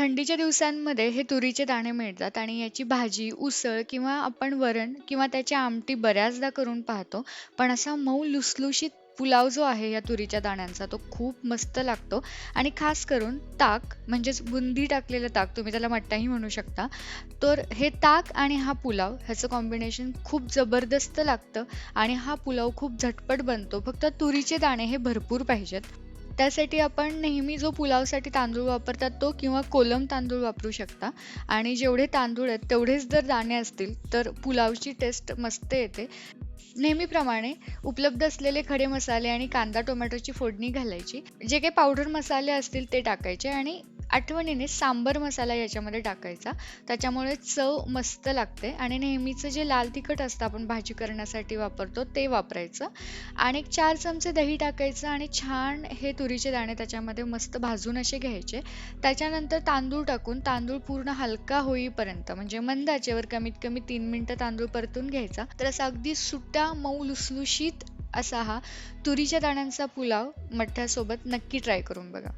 थंडीच्या दिवसांमध्ये हे तुरीचे दाणे मिळतात आणि याची भाजी, उसळ किंवा आपण वरण किंवा त्याची आमटी बऱ्याचदा करून पाहतो. पण असा मऊ लुसलुशीत पुलाव जो आहे या तुरीच्या दाण्यांचा तो खूप मस्त लागतो आणि खास करून ताक म्हणजेच बुंदी टाकलेलं ताक तुम्ही त्याला मट्टाही म्हणू शकता. तर हे ताक आणि हा पुलाव ह्याचं कॉम्बिनेशन खूप जबरदस्त लागतं आणि हा पुलाव खूप झटपट बनतो. फक्त तुरीचे दाणे हे भरपूर पाहिजेत. त्यासाठी आपण नेहमी जो पुलावसाठी तांदूळ वापरतात तो किंवा कोलम तांदूळ वापरू शकता आणि जेवढे तांदूळ आहेत तेवढेच जर दाणे असतील तर पुलावची टेस्ट मस्त येते. नेहमीप्रमाणे उपलब्ध असलेले खडे मसाले आणि कांदा टोमॅटोची फोडणी घालायची. जे काही पावडर मसाले असतील ते टाकायचे आणि आठवणीने सांबर मसाला याच्यामध्ये टाकायचा. त्याच्यामुळे चव मस्त लागते आणि नेहमीचं जे लाल तिखट असतं आपण भाजी करण्यासाठी वापरतो ते वापरायचं आणि एक 4 चमचे दही टाकायचं आणि छान हे तुरीचे दाणे त्याच्यामध्ये मस्त भाजून असे घ्यायचे. त्याच्यानंतर तांदूळ टाकून तांदूळ पूर्ण हलका होईपर्यंत म्हणजे मंद आचेवर कमीत कमी तीन मिनिटं तांदूळ परतून घ्यायचा. तर असा अगदी सुट्टा, मऊ लुसलुशीत असा हा तुरीच्या दाण्यांचा पुलाव मठ्ठ्यासोबत नक्की ट्राय करून बघा.